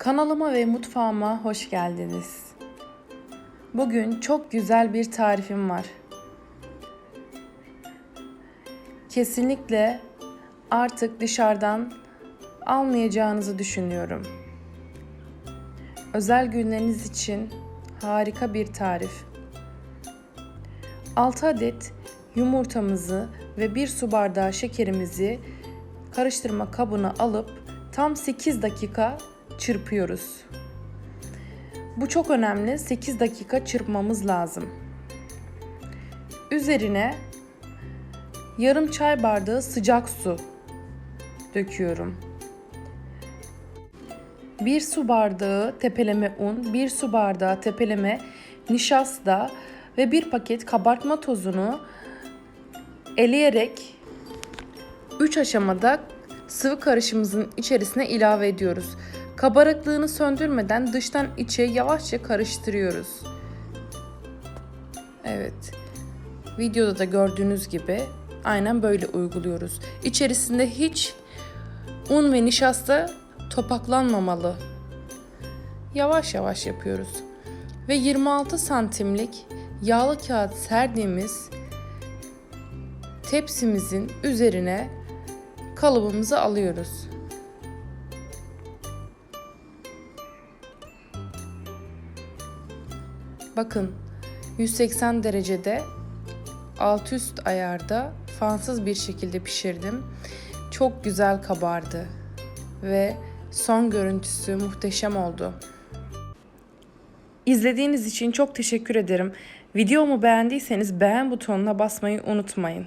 Kanalıma ve mutfağıma hoş geldiniz. Bugün çok güzel bir tarifim var. Kesinlikle artık dışarıdan almayacağınızı düşünüyorum. Özel günleriniz için harika bir tarif. 6 adet yumurtamızı ve 1 su bardağı şekerimizi karıştırma kabına alıp tam 8 dakika çırpıyoruz. Bu çok önemli. 8 dakika çırpmamız lazım. Üzerine yarım çay bardağı sıcak su döküyorum. 1 su bardağı tepeleme un, 1 su bardağı tepeleme nişasta ve 1 paket kabartma tozunu eleyerek 3 aşamada sıvı karışımımızın içerisine ilave ediyoruz. Kabarıklığını söndürmeden dıştan içe yavaşça karıştırıyoruz. Evet. Videoda da gördüğünüz gibi aynen böyle uyguluyoruz. İçerisinde hiç un ve nişasta topaklanmamalı. Yavaş yavaş yapıyoruz. Ve 26 santimlik yağlı kağıt serdiğimiz tepsimizin üzerine kalıbımızı alıyoruz. Bakın 180 derecede alt üst ayarda fansız bir şekilde pişirdim. Çok güzel kabardı ve son görüntüsü muhteşem oldu. İzlediğiniz için çok teşekkür ederim. Videomu beğendiyseniz beğen butonuna basmayı unutmayın.